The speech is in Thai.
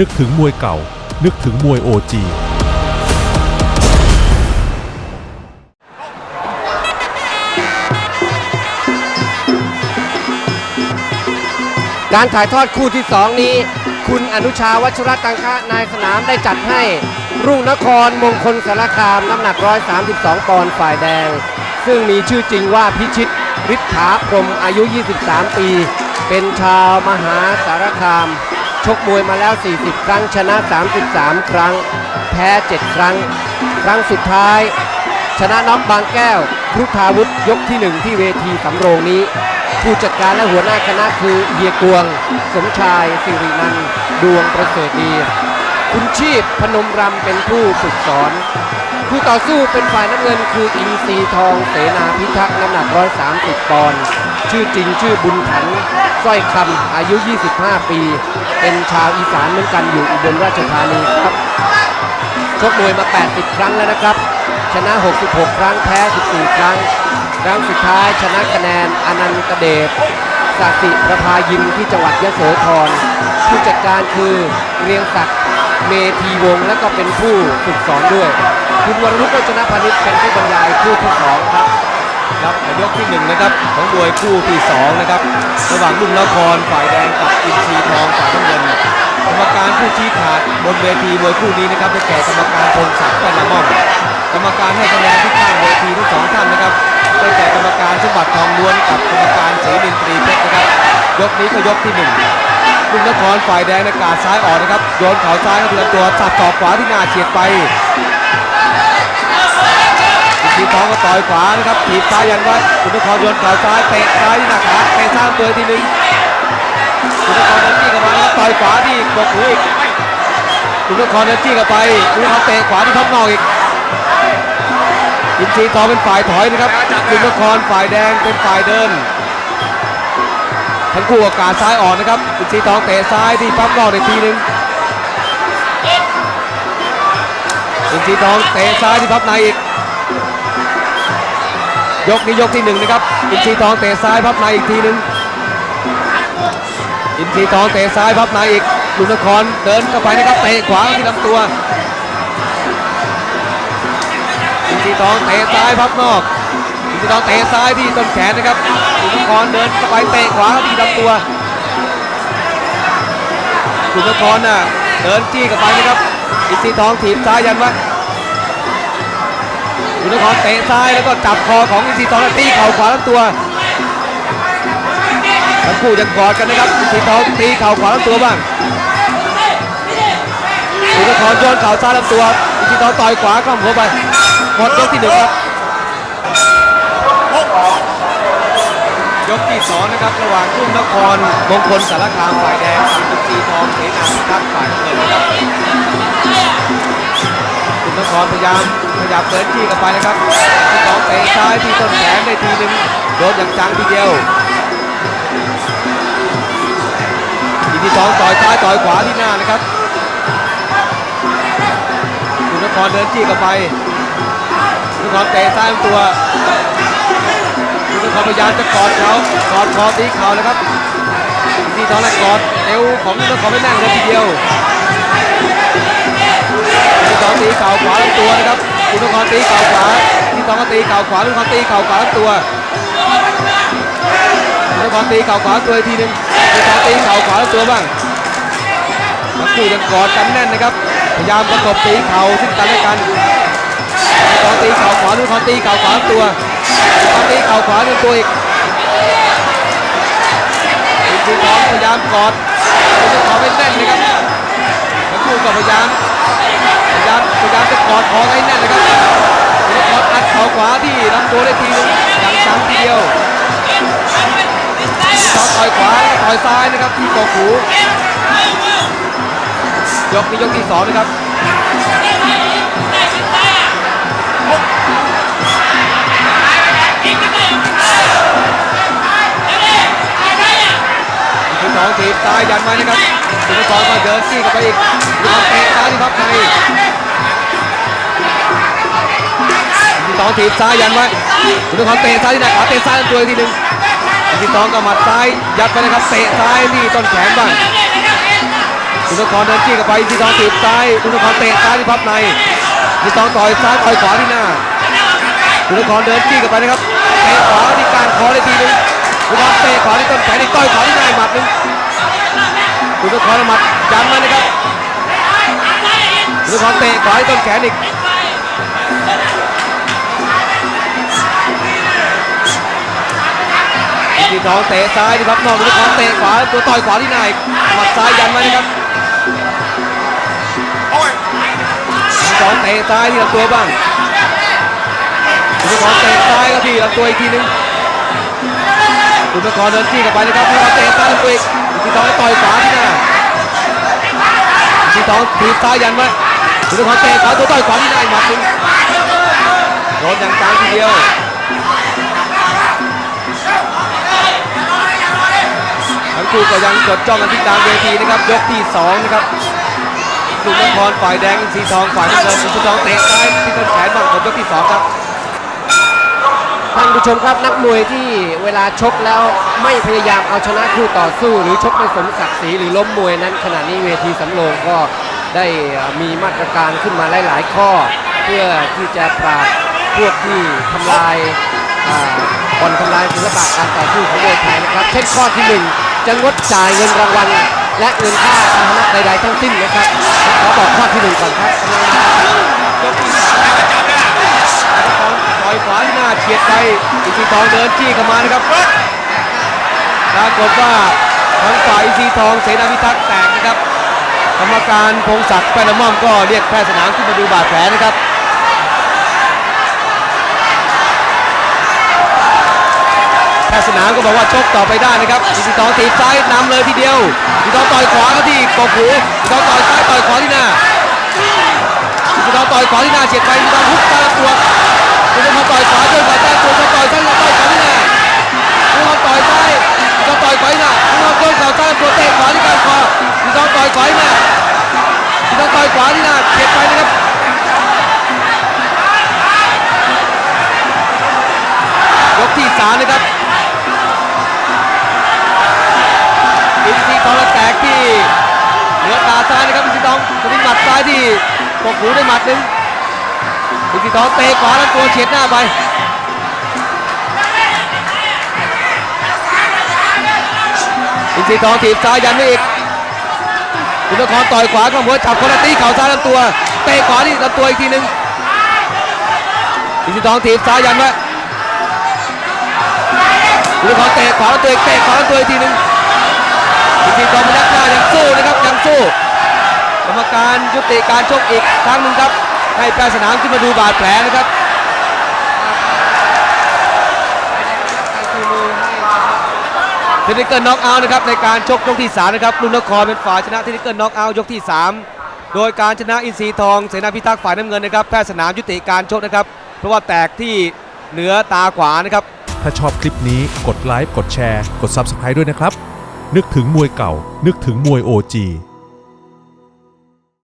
นึกถึงมวยเก่า นึกถึงมวยโอจีการถ่ายทอดคู่ที่ 2 นี้ คุณอนุชาวัชรตังคะนายสนามได้จัดให้ รุ่งนครมงคลสารคามน้ำหนัก 132 ปอนด์ฝ่ายแดง ซึ่งมีชื่อจริงว่าพิชิตฤทธาพรมอายุ 23 ปี เป็นชาวมหาสารคาม ชกมวยมาแล้ว 40 ครั้ง ชนะ 33 ครั้ง แพ้ 7 ครั้ง ครั้งสุดท้าย ชนะน็อกบางแก้วครุฑาวุธยกที่หนึ่งที่เวทีสำโรงนี้ ผู้จัดการและหัวหน้าคณะคือเฮียกวง สมชายสิรินันดวงประเสริฐดี คุณชีพพนมรำเป็นผู้ฝึกสอนผู้ต่อสู้เป็นฝ่ายน้ำเงินคืออินทรีทองเสนาพิทักษ์น้ำหนัก 130 ปอนด์ชื่อจริงชื่อบุญถันสร้อยคำอายุ 25 ปี เป็นชาวอีสานเหมือนกันอยู่อุบลราชธานีครับชกมวยมา 80 ครั้งแล้วนะครับ ชนะ 66 ครั้งแพ้ 14 ครั้ง ครั้งสุดท้ายชนะคะแนนอนันตเดชสัสิประภายิมที่จังหวัดยะโสธรผู้จัดการคือเรียงศักดิ์เมธีวงศ์และก็เป็นผู้ฝึกสอนด้วย คุณวรนุชโรจนพานิชเป็นผู้บรรยายคู่ที่สองครับ ครับยกที่หนึ่งนะครับของมวยคู่ที่สองนะครับระหว่างลุ่มนครฝ่ายแดงกับอินทรีทองฝ่ายน้ำเงินกรรมการผู้ชี้ขาดบนเวทีมวยคู่นี้นะครับได้แก่กรรมการพงศักดิ์แป้นละม่อมกรรมการให้คะแนนที่ข้างเวทีทั้งสองท่านนะครับได้แก่กรรมการสมบัติทองล้วนกับกรรมการศรีนินตรีเพชรนะครับยกนี้ก็ยกที่หนึ่งลุ่มนครฝ่ายแดงในกาดซ้ายออกนะครับโยนเข่าซ้ายเข้าที่ลำตัวสับศอขวาที่หน้าเฉียดไป ทีทองก็ต่อยขวานะครับถีบซ้ายยันไว้คุณนครโยนเข่าซ้ายเตะซ้ายที่หน้าขาเตะซ้ายตัวทีหนึงคุณนครเดินจี้เข้ามาแล้วต่อยขวาที่กกหูอีกคุณนครเดินจี้เข้าไปคุณนครเตะขวาที่พับนอกอีกอินทรีทองเป็นฝ่ายถอยนะครับคุณนครฝ่ายแดงเป็นฝ่ายเดินทั้งคู่โอกาสซ้ายอ่อกนะครับอินทรีทองเตะซ้ายที่พับนอกในทีหนึงอินทรีทองเตะซ้ายที่พับในอีก ยกนี้ยกที่หนึ่งนะครับ อินทรีทองเตะซ้ายพับในอีกทีหนึ่งอินทรีทองเตะซ้ายพับในอีกลุนนครเดินเข้าไปนะครับเตะขวาที่ลำตัว อินทรีทองเตะซ้ายพับนอก อินทรีทองเตะซ้ายที่ต้นแขนนะครับลุนนครเดินเข้าไปเตะขวาที่ลำตัวลุนนครน่ะเดินจี้เข้าไปนะครับ อินทรีทองถีบซ้ายยันไว้ คุณนครเตะซ้ายแล้วก็จับคอของอินทรีทองแล้วตีเข่าขวาลำตัวทั้งคู่ยังกอดกันนะครับอินทรีทองตีเข่าขวาลำตัวบ้างคุณนครโยนเข่าซ้ายลำตัวอินทรีทองต่อยขวาข้ามหัวไปหมดยกที่หนึ่งครับยกที่สองนะครับระหว่างรุ่มนครมงคลสารคามฝ่ายแดงกับอินทรีทองเสนาทักฝ่ายเงินนะครับคุณนครพยายาม ขยับเดินที่เข้าไปนะครับที่สองเตะซ้ายที่ต้นแขนได้ทีหนึ่งโดนอย่างจังทีเดียวทีที่สองต่อยซ้ายต่อยขวาที่หน้านะครับคุณนครเดินจี้เข้าไปคุณนครเตะซ้ายลำตัวคุณนครพยายามจะกอดเขากอดคอตีเข่านะครับทีทสองแล้วกอดเอวของคุณนครไม่แน่นเลยทีเดียวทีสองตีเข่าขวาลำตัวนะครับ คุณนครตีเข่าขวาที่สองก็ตีเข่าขวาคุณนครตีเข่าขวาตัวคุณนครตีเข่าขวาตัวอีกทีหนึงที่สองตีเข่าขวาตัวบ้างทั้งคู่ยังกอดกันแน่นนะครับ พยายามประกบตีเข่าซึ่งกันและกันที่สองตีเข่าขวาคุณนครตีเข่าขวาตัวคุณนครตีเข่าขวาตัวอีกอีกที่สองพยายามกอดคุณนครไม่แน่นนะครับ ก็พยายามพยายามพยายามจะกอดคอให้แน่นนะครับแล้วกอดอัดเข่าขวาที่ลำตัวได้ทีนึงอย่างจังทีเดียวต่อต่อยขวาต่อยซ้ายนะครับที่กอกหูยกนี้ยกที่สองนะครับ องถีบซ้ายยันไว้นะครับคุณกรก็เดินจี้เข้าไปอีกคุณกรเตะซ้ายที่พับในที่สองถีบซ้ายยันไว้คุณนครเตะซ้ายที่ไหนขาเตะซ้ายตัวอีกทีหนึ่งที่สองก็หมัดซ้ายยัดไปนะครับเตะซ้ายที่ต้นแขนบ้างคุณนครเดินจี้กับไปอินทรีทองตีบซ้ายคุณนครเตะซ้ายที่พับในอินทรีทองต่อยซ้ายต่อยขวาที่หน้าคุณนครเดินจี้กับไปนะครับเตะขวาที่การคอเลยทีนึงคุณนครเตะขวาที่ต้นแขนที่ต้อยขวาที่หน้าหมัดหนึง คุณนครเอาหมัดยันมานะครับคุณนครเตะขวาที่ต้นแขนอีกทีทองเตะซ้ายที่พับนอกคุณนครเตะขวาตัวต่อยขวาที่หน้าอีกหมัดซ้ายยันมานะครับอินทรีทองเตะซ้ายที่ลำตัวบ้างคุณนครเตะซ้ายก็ที่ลำตัวอีกทีนึงคุณนครเดินจี้กลับไปนะครับคุณนครเตะซ้ายลำตัวอีก อินทรีทองต่อยขวาที่หน้าอินทรีทองถีซ้ายยันไว้คุณนครเตะขวาตัวต่อยขวาที่หน้าอีกหมัดหนึงโดนอย่างจังทีเดียวทั้งคู่ก็ยังจดจ้องกันที่กลางเวทีนะครับยกที่สองนะครับกลุ่มนครฝ่ายแดงอินทรีทองฝ่ายน้ำเงินอินทรีทองเตะซ้ายที่ต้นแขนบ้างหมดยกที่สองครับ ท่านผู้ชมครับนักมวยที่เวลาชกแล้วไม่พยายามเอาชนะคู่ต่อสู้ หรือชกไม่สมศักดิ์ศรีหรือล้มมวยนั้นขณะนี้เวทีสำโรงก็ได้มีมาตรการขึ้นมาหลาย ๆ ข้อ เพื่อที่จะปราบพวกที่ทำลายอ่าบ่อนทำลายศิลปะการต่อสู้ของมวยไทยนะครับเช่นข้อที่หนึ่งจะงดจ่ายเงินรางวัลและเงินค่าพาหนะใด ๆ ทั้งสิ้นนะครับขอบอกข้อที่หนึ่งก่อนครับ อยขวาที่หน้าเฉียดไปอินทรีทองเดินจี้เข้ามานะครับปรากฏว่าทางฝ่ายอินทรีทองเสนาพิทักษ์แตกนะครับ กรรมการพงศักดิ์แป้นน้ำม่อมก็เรียกแพทย์สนามขึ้นมาดูบาดแผลนะครับแพทย์สนามก็บอกว่าชกต่อไปได้นะครับอินทรีทองตีซ้ายนำเลยทีเดียวอินทรีทองต่อยขวาก็ที่กบหูอินทรีทองต่อยซ้ายต่อยขวาที่หน้าอินทรีทองต่อยขวาที่หน้าเฉียดไปอินทรีทองฮุกต้ลำตัว อินทรีทองต่อยขวาด้วยฝ่าใต้ตัวต่อยซ้ายต่อยขวาที่ไหน้าอินทรีทองต่อยซ้ายอินทรีทองต่อยขวาที่ไหน้าอินทรีทองโดนเข่าใต้ตัวเตะขวาที่กลางคออินทรีทองต่อยขวาที่ไหน้าอินทรีทองต่อยขวาที่ไหนเฉียดไปนะครับยกที่สามนะครับอินทรีทองแตกที่เหนือตาซ้ายนะครับอินทรีทองจะมีหมัดซ้ายที่กกหูได้หมัดหนึ่ง อินทรีทองเตะขวาแล้วตัวเฉียดหน้าไปอินทรีทองถีบซ้ายยันไม่อีกคุณนครต่อยขวาข้างหัวจับคนตีเข่าซ้ายลำตัวเตะขวาที่ลำตัวอีกทีหนึ่งอินทรีทองถีบซ้ายยันไว้คุณนครเตะขวาลำตัวอีกเตะขวาลำตัวอีกทีหนึ่งจริงๆกองพยักหน้ายังสู้นะครับยังสู้กรรมการยุติการชกอีกครั้งหนึ่งครับ ให้แพทย์สนามขึ้นมาดูบาดแผลนะครับเทคนิคเกิลน็อกเอาท์นะครับในการชกยกที่ 3 นะครับลุงนครเป็นฝ่ายชนะเทคนิคเกิลน็อกเอาท์ยกที่ 3 โดยการชนะอินทรีทองเสนาพิทักษ์ฝ่ายน้ำเงินนะครับแพทย์สนามยุติการชกนะครับ เพราะว่าแตกที่เหนือตาขวานะครับ ถ้าชอบคลิปนี้กดไลค์กดแชร์ กด Subscribe ด้วยนะครับ นึกถึงมวยเก่า นึกถึงมวย OG